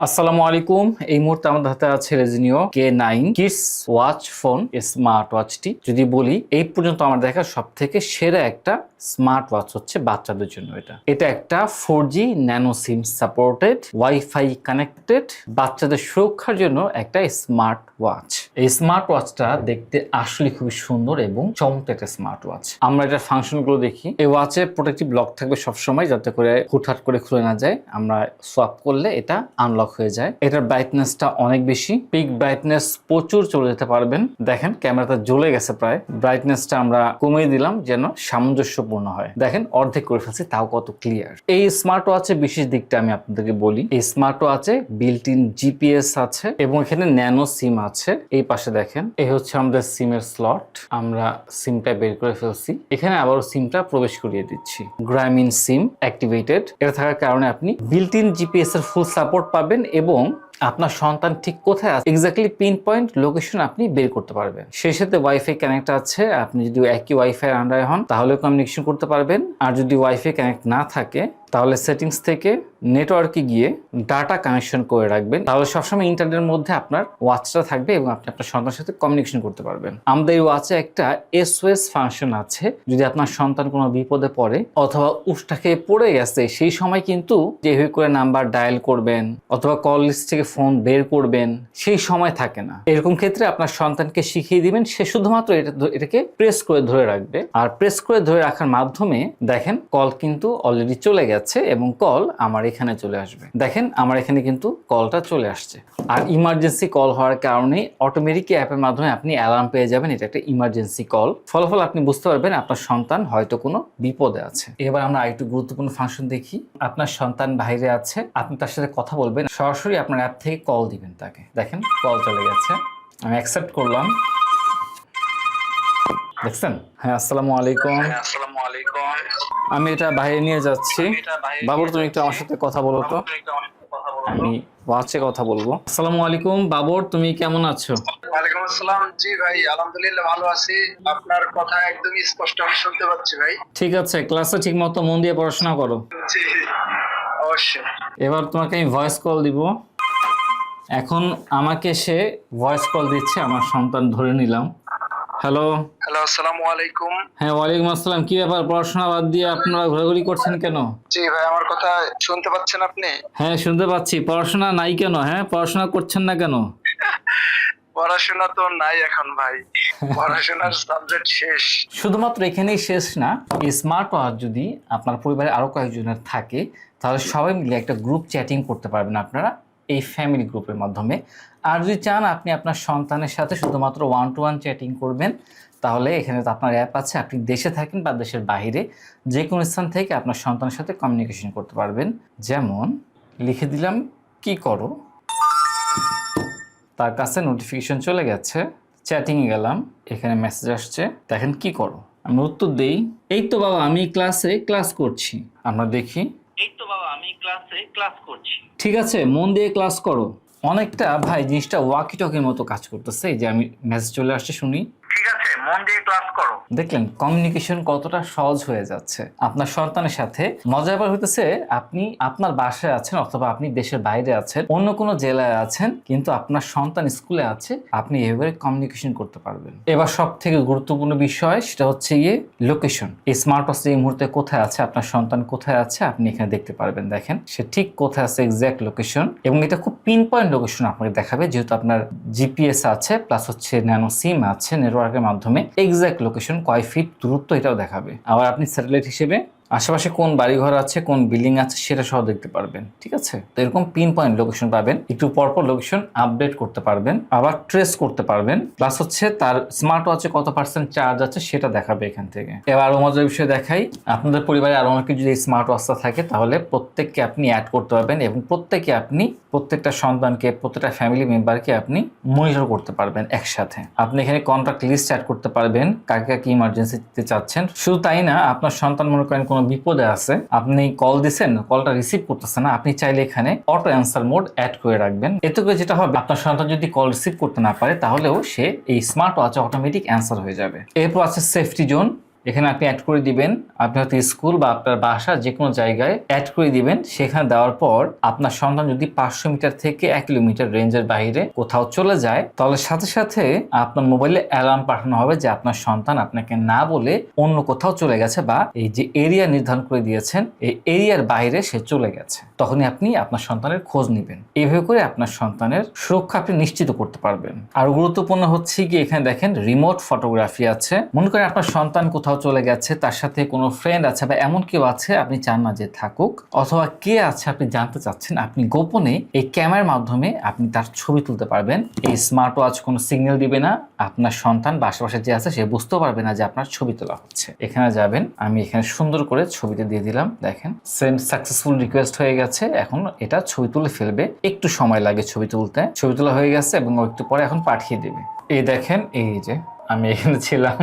আসসালামু আলাইকুম। এই মুহূর্তে আমাদের হাতে আছে রেজিনিও K nine kids watch phone smart ওয়াচটি যদি বলি, এই পর্যন্ত আমার দেখা সব থেকে সেরা একটা স্মার্ট ওয়াচ হচ্ছে বাচ্চাদের জন্য এটা। এটা একটা four G nano SIM supported wifi connected বাচ্চাদের সুরক্ষার জন্য একটা স্মার্ট ওয়াচ এই স্মার্ট ওয়াচটা দেখতে আসলে খুবই সুন্দর এবং চমৎকার একটা স্মার্ট ওয়াচ আমরা এটার ফাংশনগুলো দেখি। এই ওয়াচে প্রোটেক্টিভ লক থাকবে সবসময় যাতে করে হুটহাট করে খুলে না যায়। আমরা সোয়াপ করলে এটা আনলক হয়ে যায়। এটার ব্রাইটনেসটা অনেক বেশি। পিক ব্রাইটনেস প্রচুর চলে যেতে পারবেন। দেখেন ক্যামেরাটা জ্বলে গেছে প্রায়। ব্রাইটনেসটা আমরা কমিয়ে দিলাম যেন সামঞ্জস্যপূর্ণ হয়। দেখেন, অর্ধেক করে ফেলছি, তাও কত ক্লিয়ার এই স্মার্ট ওয়াচের বিশেষ দিকটা আমি আপনাদেরকে বলি। এই স্মার্ট ওয়াচে বিল্ট ইন জিপিএস আছে এবং এখানে ন্যানো সিম আছে। এই পাশে দেখেন, এই হচ্ছে আমাদের সিমের স্লট আমরা সিমটা বের করে ফেলছি। এখানে আবারও সিমটা প্রবেশ করিয়ে দিচ্ছি। গ্রামীণ সিম অ্যাক্টিভেটেড এটা থাকার কারণে আপনি বিল্ট ইন জিপিএস এর ফুল সাপোর্ট পাবেন এবং আপনার সন্তান ঠিক কোথায় আছে এক্স্যাক্টলি পিন পয়েন্ট লোকেশন আপনি বের করতে পারবেন। সেই সাথে ওয়াইফাই কানেক্ট আছে, আপনি যদি একই ওয়াইফাই আন্ডারে হন তাহলে কমিউনিকেশন করতে পারবেন। আর যদি ওয়াইফাই কানেক্ট না থাকে তাহলে সেটিংস থেকে নেটওয়ার্কে গিয়ে ডাটা কানেকশন করে রাখবেন। তাহলে সবসময় ইন্টারনেটের মধ্যে আপনার ওয়াচটা থাকবে এবং আপনি আপনার সন্তানের সাথে কমিউনিকেশন করতে পারবেন। আমাদের ওয়াচে একটা এসওএস ফাংশন আছে, যদি আপনার সন্তান কোনো বিপদে পড়ে অথবা উষ্টা খেয়ে পড়ে গেছে, সেই সময় কিন্তু যেভাবে করে নাম্বার ডায়াল করবেন অথবা কল লিস্ট থেকে ফোন বের করবেন, সেই সময় থাকে না। এরকম ক্ষেত্রে আপনার সন্তানকে শিখিয়ে দিবেন, সে শুধুমাত্র এটা এটাকে প্রেস করে ধরে রাখবে। আর প্রেস করে ধরে রাখার মাধ্যমে দেখেন কল কিন্তু অলরেডি চলে গেছে। এবং কল আমার এখানে চলে আসবে। দেখেন, আমার এখানে কিন্তু কলটা চলে আসছে। আর ইমার্জেন্সি কল হওয়ার কারণে অটোমেটিক অ্যাপের মাধ্যমে আপনি অ্যালার্ম পেয়ে যাবেন, এটা একটা ইমার্জেন্সি কল ফলাফল আপনি বুঝতে পারবেন আপনার সন্তান হয়তো কোনো বিপদে আছে। এবার আমরা আরেকটু গুরুত্বপূর্ণ ফাংশন দেখি। আপনার সন্তান বাইরে আছে, আপনি তার সাথে কথা বলবেন, সরাসরি আপনার অ্যাপ থেকে কল দিবেন তাকে। দেখেন কল চলে গেছে। আমি অ্যাকসেপ্ট করলাম। দেখছেন? হ্যাঁ আসসালামু আলাইকুম। আসসালামু আলাইকুম। আমি এটা বাইরে নিয়ে যাচ্ছি। বাবুর তুমি একটু আমার সাথে কথা বলো তো। আমি ওয়াচে কথা বলব। আসসালামু আলাইকুম বাবর তুমি কেমন আছো? ওয়ালাইকুম আসসালাম। জি ভাই আলহামদুলিল্লাহ ভালো আছি। আপনার কথা একদমই স্পষ্ট আমি শুনতে পাচ্ছি ভাই। ঠিক আছে ক্লাসে মন দিয়ে পড়াশোনা করো। জি অবশ্যই। এবার তোমাকে আমি ভয়েস কল দিব। এখন আমাকে সে ভয়েস কল দিচ্ছে আমার সন্তান ধরে নিলাম। হ্যালো হ্যালো আসসালামু আলাইকুম। হ্যাঁ ওয়ালাইকুম আসসালাম। কি ব্যাপার? পড়াশোনা বাদ দিয়ে আপনারা ঘোরাঘুরি করছেন কেন? জি ভাই আমার কথা শুনতে পাচ্ছেন আপনি? হ্যাঁ শুনতে পাচ্ছি। পড়াশোনা নাই কেন? হ্যাঁ পড়াশোনা করছেন না কেন? পড়াশোনা তো নাই এখন ভাই। পড়াশোনার সাবজেক্ট শেষ। শুধুমাত্র এখানেই শেষ না স্মার্ট ওয়াচ যদি আপনার পরিবারে আরও কয়েকজনের থাকে তাহলে সবাই মিলে একটা গ্রুপ চ্যাটিং করতে পারবেন আপনারা। এই ফ্যামিলি গ্রুপের মাধ্যমে। আর যদি চান আপনি আপনার সন্তানের সাথে শুধুমাত্র ওয়ান টু ওয়ান চ্যাটিং করবেন, তাহলে এখানে তো আপনার অ্যাপ আছে। আপনি দেশে থাকেন বা দেশের বাইরে যে কোনো স্থান থেকে আপনার সন্তানের সাথে কমিউনিকেশন করতে পারবেন। যেমন, লিখে দিলাম, কি করো? তার কাছে নোটিফিকেশন চলে গেছে। চ্যাটিংয়ে গেলাম, এখানে মেসেজ আসছে, দেখেন কি করো? আমি উত্তর দেই, এই তো বাবা, আমি ক্লাসে ক্লাস করছি। আমরা দেখি ক্লাসে ক্লাস করছি। ঠিক আছে, মন দিয়ে ক্লাস করো। অনেকটা ভাই জিনিসটা ওয়াকি টকের মতো কাজ করতেছে। যে আমি মেসেজ চলে আসছে শুনি। ঠিক আছে, মন দিয়ে ক্লাস করো। দেখলেন কমিউনিকেশন কতটা সহজ হয়ে যাচ্ছে। আপনার সন্তানের সাথে মজার ব্যাপার হইতেছে, আপনি আপনার বাসায় আছেন অথবা আপনি দেশের বাইরে আছেন, অন্য কোনো জেলায় আছেন, কিন্তু আপনার সন্তান স্কুলে আছে, আপনি এভাবে কমিউনিকেশন করতে পারবেন। এবার সব থেকে গুরুত্বপূর্ণ বিষয়, সেটা হচ্ছে গিয়ে লোকেশন এই স্মার্ট ওয়াচ এই মুহূর্তে কোথায় আছে, আপনার সন্তান কোথায় আছে, আপনি এখানে দেখতে পারবেন, দেখেন। সে ঠিক কোথায় আছে এক্সাক্ট লোকেশন এবং এটা খুব পিন পয়েন্ট লোকেশন আপনাকে দেখাবে, যেহেতু আপনার জিপিএস আছে প্লাস হচ্ছে ন্যানো সিম আছে নেটওয়ার্কের মাধ্যমে এক্সাক্ট লোকেশন কয় ফিট দূরত্ব এটাও দেখাবে। আবার আপনি স্যাটেলাইট হিসেবে আশেপাশে কোন বাড়িঘর আছে, কোন বিল্ডিং আছে সেটা সহ দেখতে পারবেন, ঠিক আছে? তো এরকম পিন পয়েন্ট লোকেশন পাবেন, একটু পরপর লোকেশন আপডেট করতে পারবেন, আবার ট্রেস করতে পারবেন প্লাস হচ্ছে তার স্মার্ট ওয়াচে কত পার্সেন্ট চার্জ আছে সেটা দেখাবে এখান থেকে। এবার আরও মজার বিষয় দেখাই, আপনাদের পরিবারে আরও অনেকে যদি স্মার্ট ওয়াচটা থাকে, তাহলে প্রত্যেককে আপনি অ্যাড করতে পারবেন এবং প্রত্যেকে আপনি, প্রত্যেকটা সন্তানকে, প্রত্যেকটা ফ্যামিলি মেম্বারকে আপনি মনিটর করতে পারবেন একসাথে। আপনি এখানে কন্ট্রাক্ট লিস্ট অ্যাড করতে পারবেন, কাকে কাকে ইমার্জেন্সি দিতে চাচ্ছেন। শুধু তাই না, আপনার সন্তান মনে করেন কোনো বিপদে আছে, আপনি কল দিচ্ছেন কলটা রিসিভ করতেছে না, আপনি চাইলে এখানে অটো অ্যান্সার মোড অ্যাড করে রাখবেন। এতে করে যেটা হবে, আপনার সন্তান যদি কল রিসিভ করতে না পারে, তাহলেও সে এই স্মার্ট ওয়াচে অটোমেটিক অ্যান্সার হয়ে যাবে। এরপর আছে সেফটি জোন এখানে আপনি অ্যাড করে দিবেন, আপনি হয়তো স্কুল বা আপনার বাসা যে কোনো জায়গায় অ্যাড করে দিবেন। সেখানে দেওয়ার পর আপনার সন্তান যদি পাঁচশো মিটার থেকে এক কিলোমিটার রেঞ্জের বাইরে কোথাও চলে যায়, তাহলে সাথে সাথে আপনার মোবাইলে অ্যালার্ম পাঠানো হবে যে আপনার সন্তান আপনাকে না বলে অন্য কোথাও চলে গেছে বা এই যে এরিয়া নির্ধারণ করে দিয়েছেন, এই এরিয়ার বাইরে সে চলে গেছে। তখনই আপনি আপনার সন্তানের খোঁজ নেবেন। এইভাবে করে আপনার সন্তানের সুরক্ষা আপনি নিশ্চিত করতে পারবেন। আর গুরুত্বপূর্ণ হচ্ছে কি, এখানে দেখেন রিমোট ফটোগ্রাফি আছে। মনে করেন আপনার সন্তান কোথাও চলে গেছে, তার সাথে কোনো ফ্রেন্ড আছে বা এমন কেউ আছে, আপনি চান না যে থাকুক, অথবা কে আছে আপনি জানতে চাচ্ছেন, আপনি গোপনে এই ক্যামেরার মাধ্যমে আপনি তার ছবি তুলতে পারবেন। এই স্মার্ট ওয়াচ কোনো সিগন্যাল দিবে না, আপনার সন্তান বা আশেপাশে যে আছে, সে বুঝতেও পারবে না যে আপনার ছবি তোলা হচ্ছে। এখানে যাবেন, আমি এখানে সুন্দর করে ছবিটা দিয়ে দিলাম, দেখেন। সেন্ড সাকসেসফুল রিকোয়েস্ট হয়ে গেছে, এখন এটা ছবি তুলে ফেলবে, একটু সময় লাগে ছবি তুলতে। ছবি তোলা হয়ে গেছে এবং একটু পরে এখন পাঠিয়ে দেবে। এই দেখেন, এই যে আমি এখানে ছিলাম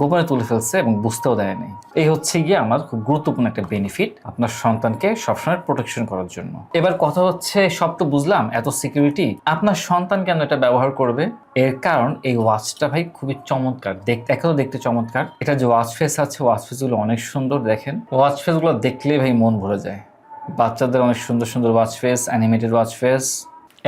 গোপনে তুলে ফেলছে এবং বুঝতেও দেয়নি। এই হচ্ছে গিয়ে আমার খুব গুরুত্বপূর্ণ একটা বেনিফিট আপনার সন্তানকে সবসময় প্রোটেকশন করার জন্য। এবার কথা হচ্ছে, সব তো বুঝলাম, এত সিকিউরিটি আপনার সন্তান কেন এটা ব্যবহার করবে? এর কারণ এই ওয়াচটা ভাই খুবই চমৎকার। দেখতে একে তো দেখতে চমৎকার। এটা যে ওয়াচ ফেস আছে ওয়াচ ফেসগুলো অনেক সুন্দর, দেখেন। ওয়াচ ফেসগুলো দেখলে ভাই মন ভরে যায়। বাচ্চাদের অনেক সুন্দর সুন্দর watch face animated watch face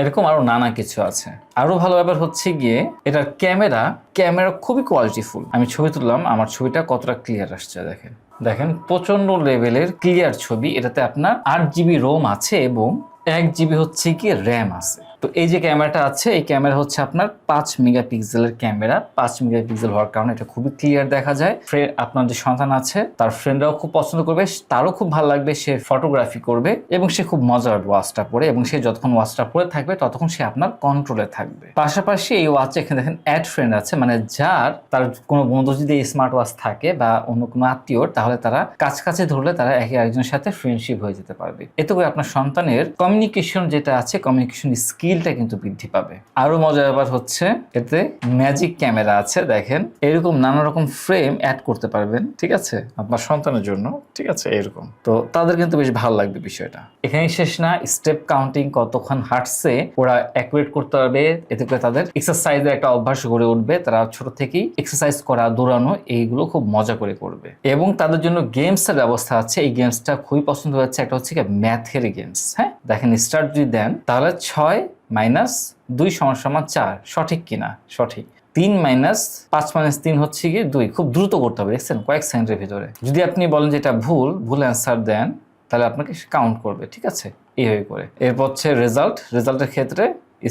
এরকম আরও নানা কিছু আছে। আরও ভালো ব্যাপার হচ্ছে গিয়ে, এটার ক্যামেরা ক্যামেরা খুবই কোয়ালিটিফুল আমি ছবি তুললাম, আমার ছবিটা কতটা ক্লিয়ার আসছে দেখেন। দেখেন প্রচণ্ড লেভেলের ক্লিয়ার ছবি। এটাতে আপনার আট জিবি রোম আছে এবং এক জিবি হচ্ছে কি র্যাম আছে। তো এই যে ক্যামেরাটা আছে, এই ক্যামেরা হচ্ছে আপনার পাঁচ মেগাপিক্সেলের ক্যামেরা। পাঁচ মেগাপিক্সেল হওয়ার কারণে এটা খুবই ক্লিয়ার দেখা যায়। ফ্রেন্ড আপনার যে সন্তান আছে, তার ফ্রেন্ডরাও খুব পছন্দ করবে, তারও খুব ভালো লাগবে, সে ফটোগ্রাফি করবে এবং সে খুব মজা হবে ওয়াচটা পরে এবং সে যতক্ষণ ওয়াচটা পরে থাকবে, ততক্ষণ সে আপনার কন্ট্রোলে থাকবে। পাশাপাশি এই ওয়াচে এখানে দেখেন অ্যাড ফ্রেন্ড আছে মানে যার, তার কোনো বন্ধু যদি স্মার্ট ওয়াচ থাকে বা অন্য কোনো আত্মীয়র, তাহলে তারা কাছাকাছি ধরলে তারা একে আরেকজনের সাথে ফ্রেন্ডশিপ হয়ে যেতে পারবে। এতে করে আপনার সন্তানের কমিউনিকেশন যেটা আছে কমিউনিকেশন স্কিলটা কিন্তু বৃদ্ধি পাবে। আরও মজার ব্যাপার হচ্ছে, এতে ম্যাজিক ক্যামেরা আছে, দেখেন। এরকম নানা রকম ফ্রেম অ্যাড করতে পারবেন, ঠিক আছে? আপনার সন্তানের জন্য, ঠিক আছে? এরকম। তো তাদের কিন্তু বেশ ভালো লাগবে বিষয়টা। এখানেই শেষ না স্টেপ কাউন্টিং কতক্ষণ হাঁটছে, ওরা অ্যাকুরেট করতে পারবে, এতে করে তাদের এক্সারসাইজের একটা অভ্যাস গড়ে উঠবে। তারা ছোট থেকেই এক্সারসাইজ করা, দৌড়ানো, এইগুলো খুব মজা করে করবে। এবং তাদের জন্য গেমসের ব্যবস্থা আছে। এই গেমসটা খুবই পছন্দ হচ্ছে একটা হচ্ছে ম্যাথের গেমস হ্যাঁ? দেখেন স্টার্ট যদি দেন, তাহলে ছয় মাইনাস দুই সমান সমান চার, সঠিক কিনা? সঠিক। তিন মাইনাস পাঁচ মাইনাস তিন হচ্ছে গিয়ে দুই। খুব দ্রুত করতে হবে, দেখছেন? কয়েক সেকেন্ডের ভিতরে। যদি আপনি বলেন যে এটা ভুল ভুল অ্যান্সার দেন, তাহলে আপনাকে কাউন্ট করবে, ঠিক আছে? এইভাবে করে। এরপর হচ্ছে রেজাল্ট রেজাল্টের ক্ষেত্রে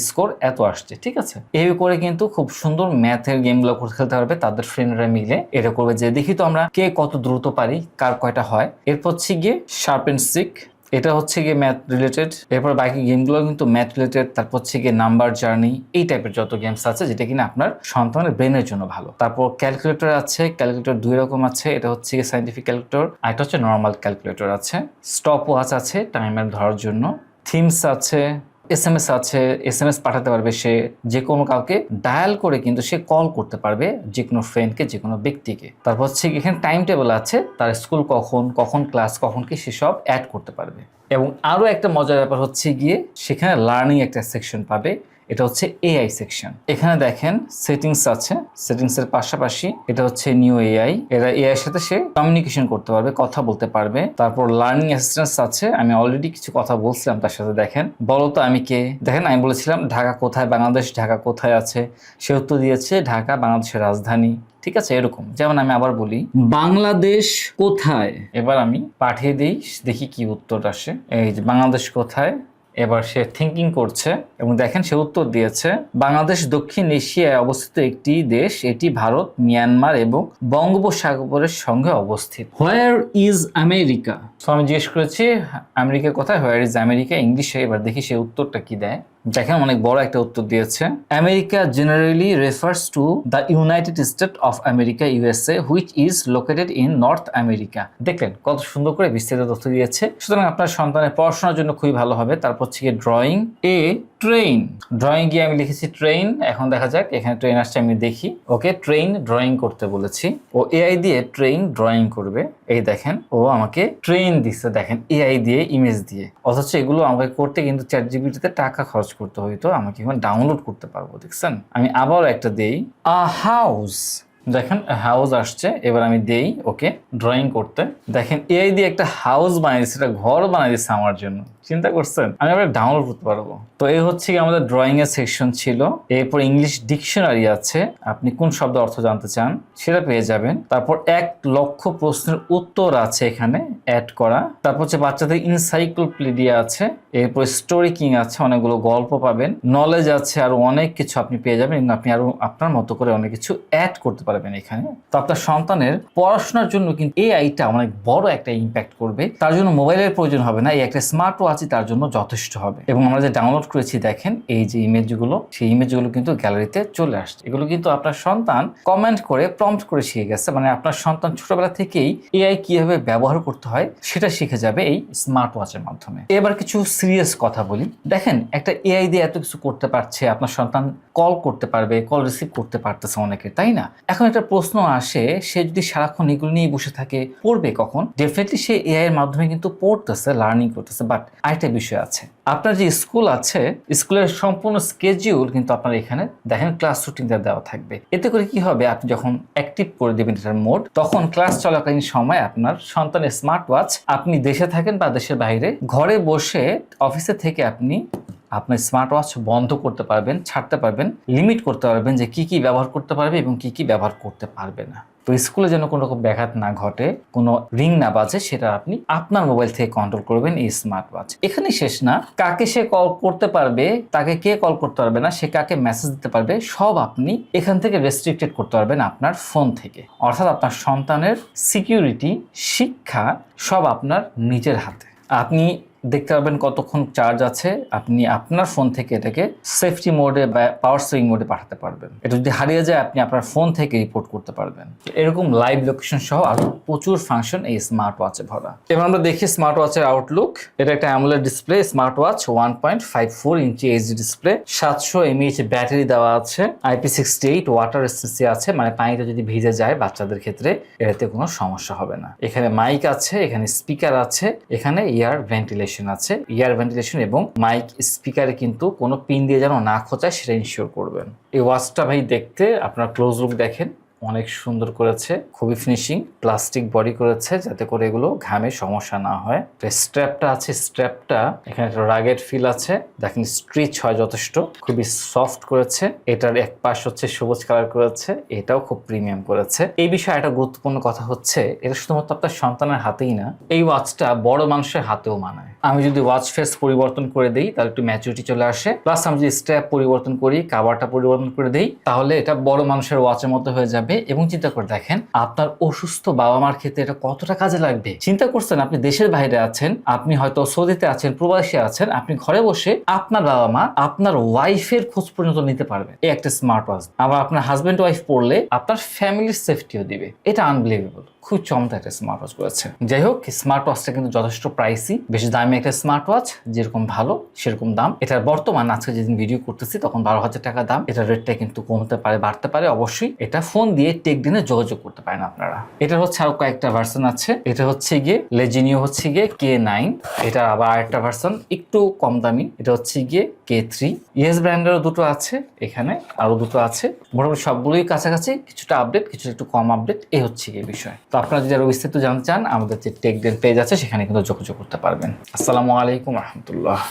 স্কোর এত আসছে, ঠিক আছে? এইভাবে করে কিন্তু খুব সুন্দর ম্যাথের গেমগুলো খেলতে পারবে তাদের ফ্রেন্ডরা মিলে। এটা করবে যে, দেখি তো আমরা কে কত দ্রুত পারি, কার কয়টা হয়। এরপর হচ্ছে গিয়ে শার্প অ্যান্ড সিক এটা হচ্ছে গিয়ে ম্যাথ রিলেটেড এরপর বাকি গেমগুলো কিন্তু ম্যাথ রিলেটেড তারপর হচ্ছে গিয়ে নাম্বার জার্নি এই টাইপের যত গেমস আছে, যেটা কিনা আপনার সন্তানের ব্রেনের জন্য ভালো। তারপর ক্যালকুলেটর আছে ক্যালকুলেটর দুই রকম আছে, এটা হচ্ছে গিয়ে সাইন্টিফিক ক্যালকুলেটর আর এটা হচ্ছে নর্মাল ক্যালকুলেটর আছে। স্টপ ওয়াচ আছে টাইমার ধরার জন্য। থিমস আছে এস এম এস আছে এস এম এস পাঠাতে পারবে সে যে কোনো কাউকে, ডায়াল করে কিন্তু সে কল করতে পারবে যে কোনো ফ্রেন্ডকে যে কোনো ব্যক্তিকে। তারপর হচ্ছে এখানে টাইম টেবিল আছে, তার স্কুল কখন কখন ক্লাস কখন কি সেসব অ্যাড করতে পারবে। এবং আরও একটা মজার ব্যাপার হচ্ছে গিয়ে, সেখানে লার্নিং একটা সেকশন পাবে। এটা হচ্ছে এআই সেকশন এখানে দেখেন সেটিংস আছে সেটিংস এর পাশাপাশি এটা হচ্ছে নিউ এআই এরা এআই এর সাথে সে কমিউনিকেশন করতে পারবে, কথা বলতে পারবে। তারপর লার্নিং অ্যাসিস্ট্যান্স আছে, আমি অলরেডি কিছু কথা বলছিলাম তার সাথে, দেখেন। বলো তো আমি কে? দেখেন, আমি বলেছিলাম ঢাকা কোথায়, বাংলাদেশ ঢাকা কোথায় আছে? সে উত্তর দিয়েছে ঢাকা, বাংলাদেশের রাজধানী। ঠিক আছে, এরকম। যেমন আমি আবার বলি, বাংলাদেশ কোথায়? এবার আমি পাঠিয়ে দিই, দেখি কি উত্তর আসে। এই যে বাংলাদেশ কোথায়? এবার সে থিঙ্কিং করছে এবং দেখেন সে উত্তর দিয়েছে বাংলাদেশ দক্ষিণ এশিয়ায় অবস্থিত একটি দেশ এটি ভারত মিয়ানমার এবং বঙ্গোপসাগরের সঙ্গে অবস্থিত। হোয়ার ইজ আমেরিকা তো আমি জিজ্ঞেস করেছি আমেরিকা কোথায়? হোয়ার ইজ আমেরিকা ইংলিশে এবার দেখি সে উত্তরটা কি দেয়? দেখেন অনেক বড় একটা উত্তর দিয়েছে। America generally refers to the United state of America USA which is located in North America দেখলেন কত সুন্দর করে বিস্তারিত তথ্য দিয়েছে। সুতরাং আপনার সন্তানের পড়াশোনার জন্য খুবই ভালো হবে। তারপর হচ্ছে ড্রয়িং এ ট্রেন ড্রয়িং গিয়ে আমি লিখেছি ট্রেন এখন দেখা যাক, এখানে ট্রেন আসছে, আমি দেখি। ওকে ট্রেন ড্রয়িং করতে বলেছি। ও এআই দিয়ে ট্রেন ড্রয়িং করবে। এই দেখেন, ও আমাকে ট্রেন দিচ্ছে, দেখেন এআই দিয়ে ইমেজ দিয়ে। অথচ এগুলো আমাকে করতে কিন্তু চ্যাট জিবিটিতে টাকা খরচ করতে হইতো আমাকে এখন ডাউনলোড করতে পারব, দেখছেন? আমি আবার একটা দেই। আ হাউস দেখেন হাউস আসছে, এবার আমি দেই, ওকে ড্রয়িং করতে। দেখেন এআই দিয়ে একটা হাউস বানিয়ে দিচ্ছে, একটা ঘর বানিয়ে দিচ্ছে আমার জন্য। চিন্তা করছেন? আমি আবার ডাউনলোড করতে পারব। তো এই হচ্ছে কি আমাদের ড্রয়িং এর সেকশন ছিল। এরপর ইংলিশ ডিকশনারি আছে। আপনি কোন শব্দ অর্থ জানতে চান সেটা পেয়ে যাবেন। তারপর এক লক্ষ প্রশ্নের উত্তর আছে এখানে অ্যাড করা। তারপর হচ্ছে বাচ্চাদের ইনসাইক্লোপিডিয়া আছে। এরপর স্টোরি কিং আছে, অনেকগুলো গল্প পাবেন। নলেজ আছে, আরও অনেক কিছু আপনি পেয়ে যাবেন। আপনি আরও আপনার মতো করে অনেক কিছু অ্যাড করতে পারবেন এখানে। তো আপনার সন্তানের পড়াশোনার জন্য কিন্তু এই আইটা অনেক বড় একটা ইম্প্যাক্ট করবে। তার জন্য মোবাইলের প্রয়োজন হবে না। এই একটা স্মার্ট ওয়াচই তার জন্য যথেষ্ট হবে। এবং আমরা যে ডাউনলোড করেছি, দেখেন, এই যে ইমেজগুলো, সেই ইমেজগুলো কিন্তু গ্যালারিতে চলে আসছে। এগুলো কিন্তু আপনার সন্তান কমেন্ট করে প্রম্পট করে শিখে গেছে। মানে আপনার সন্তান ছোটবেলা থেকেই এআই কীভাবে ব্যবহার করতে হয়, সেটা শিখে যাবে এই স্মার্ট ওয়াচের মাধ্যমে। এবার কিছু সিরিয়াস কথা বলি। দেখেন, একটা এআই দিয়ে এত কিছু করতে পারছে, আপনার সন্তান কল করতে পারবে কল রিসিভ করতে পারতেছে অনেকে, তাই না? এখন একটা প্রশ্ন আসে, সে যদি সারাক্ষণ এগুলো নিয়ে বসে থাকে, পড়বে কখন? ডেফিনেটলি সে এআই এর মাধ্যমে কিন্তু পড়তেছে লার্নিং করতেছে বাট আরেকটা বিষয় আছে। আপনার যে স্কুল আছে, স্কুলের সম্পূর্ণ স্কেজিউল কিন্তু আপনার এখানে দেখেন ক্লাস রুটিনটা দেওয়া থাকবে। এতে করে কি হবে? আপনি যখন অ্যাক্টিভ করে দেবেন এটার মোড তখন ক্লাস চলাকালীন সময় আপনার সন্তানের স্মার্ট ওয়াচ আপনি দেশে থাকেন বা দেশের বাইরে, ঘরে বসে অফিসে থেকে আপনি আপনার স্মার্ট ওয়াচ বন্ধ করতে পারবেন, ছাড়তে পারবেন লিমিট করতে পারবেন যে কি কি ব্যবহার করতে পারবে এবং কি কি ব্যবহার করতে পারবে না। তো স্কুলে যেন কোনো রকম ব্যাঘাত না ঘটে, কোনো রিং না বাজে, সেটা আপনি আপনার মোবাইল থেকে কন্ট্রোল করবেন এই স্মার্ট ওয়াচ এখানে শেষ না। কাকে সে কল করতে পারবে, তাকে কে কল করতে পারবে না, সে কাকে মেসেজ দিতে পারবে, সব আপনি এখান থেকে রেস্ট্রিক্টেড করতে পারবেন আপনার ফোন থেকে। অর্থাৎ আপনার সন্তানের সিকিউরিটি শিক্ষা সব আপনার নিজের হাতে। আপনি দেখতে পারবেন কতক্ষণ চার্জ আছে। আপনি আপনার ফোন থেকে এটাকে সেফটি মোডে বা পাওয়ার সেভিং মোডে পাঠাতে পারবেন। এটা যদি হারিয়ে যায়, আপনি আপনার ফোন থেকে রিপোর্ট করতে পারবেন। এরকম লাইভ লোকেশন সহ আরও প্রচুর ফাংশন এই স্মার্ট ওয়াচে ভরা। এবার আমরা দেখি স্মার্ট ওয়াচের আউটলুক এটা একটা AMOLED display smart watch one point five four inch HD display সাতশো এমএইচ ব্যাটারি দেওয়া আছে। IP sixty eight water resistance আছে মানে পানিতে যদি ভিজে যায় বাচ্চাদের ক্ষেত্রে, এটাতে কোনো সমস্যা হবে না। এখানে মাইক আছে, এখানে স্পিকার আছে, এখানে ইয়ার ভেন্টিলেশন আছে ইয়ার ভেন্টিলেশন এবং মাইক স্পিকারে কিন্তু কোনো পিন দিয়ে যেন না খোঁচায় সেটা ইনশিওর করবেন। এই ওয়াচটা ভাই দেখতে, আপনার ক্লোজ লুক দেখেন। অনেক সুন্দর করেছে, খুবই ফিনিশিং প্লাস্টিক বডি করেছে যাতে করে এগুলো ঘামে সমস্যা না হয়। স্ট্র্যাপটা আছে স্ট্র্যাপটা এখানে একটা রাগের ফিল আছে, দেখেন স্ট্রিচ হয় যথেষ্ট, খুবই সফট করেছে, এটার এক পাশ হচ্ছে সবুজ কালার করেছে, এটাও খুব প্রিমিয়াম করেছে। এই বিষয়ে একটা গুরুত্বপূর্ণ কথা হচ্ছে, এটা শুধুমাত্র আপনার সন্তানের হাতেই না, এই ওয়াচটা বড় মানুষের হাতেও মানায়। আমি যদি ওয়াচ ফেস পরিবর্তন করে দিই, তাহলে একটু ম্যাচুরিটি চলে আসে প্লাস আমি যদি স্ট্র্যাপ পরিবর্তন করি কাভারটা পরিবর্তন করে দিই, তাহলে এটা বড় মানুষের ওয়াচের মতো হয়ে যাবে। এবং চিন্তা করে দেখেন আপনার অসুস্থ বাবা মার ক্ষেত্রে এটা কতটা কাজে লাগবে। চিন্তা করছেন আপনি দেশের বাইরে আছেন, আপনি হয়তো সৌদিতে আছেন, প্রবাসী আছেন, আপনি ঘরে বসে আপনার বাবা মা আপনার ওয়াইফের খোঁজ পর্যন্ত নিতে পারবেন। এই একটা স্মার্ট ওয়াচ আবার আপনার হাজব্যান্ড ওয়াইফ পড়লে আপনার ফ্যামিলির সেফটিও দিবে। এটা আনবিলিভেবল খুব চমৎকার একটা স্মার্ট ওয়াচ করেছে। যাই হোক স্মার্ট ওয়াচটা কিন্তু যথেষ্ট প্রাইসি বেশি দামি একটা স্মার্ট ওয়াচ যেরকম ভালো, সেরকম দাম। এটার বর্তমান, আজকে যেদিন ভিডিও করতেছি, তখন বারো হাজার টাকা দাম। এটার রেটটা কিন্তু কমতে পারে, বাড়তে পারে, অবশ্যই। এটা ফোন দিয়ে টেক দিনে যোগাযোগ করতে পারেন আপনারা। এটার হচ্ছে আরও কয়েকটা ভার্সন আছে। এটা হচ্ছে গিয়ে লেজিনিও হচ্ছে গিয়ে কে নাইন এটা আবার আরেকটা ভার্সন একটু কম দামি। এটা হচ্ছে গিয়ে কে থ্রি ইয়েস ব্র্যান্ডেরও দুটো আছে এখানে আরও দুটো আছে। মোটামুটি সবগুলোই কাছাকাছি, কিছুটা আপডেট কিছুটা একটু কম আপডেট এই হচ্ছে গিয়ে বিষয়। তো আপনারা যদি আরও বিস্তারিত জানতে চান, আমাদের যে টেক দেন পেজ আছে, সেখানে কিন্তু যোগাযোগ করতে পারবেন। আসসালামু আলাইকুম রহমতুল্লাহ।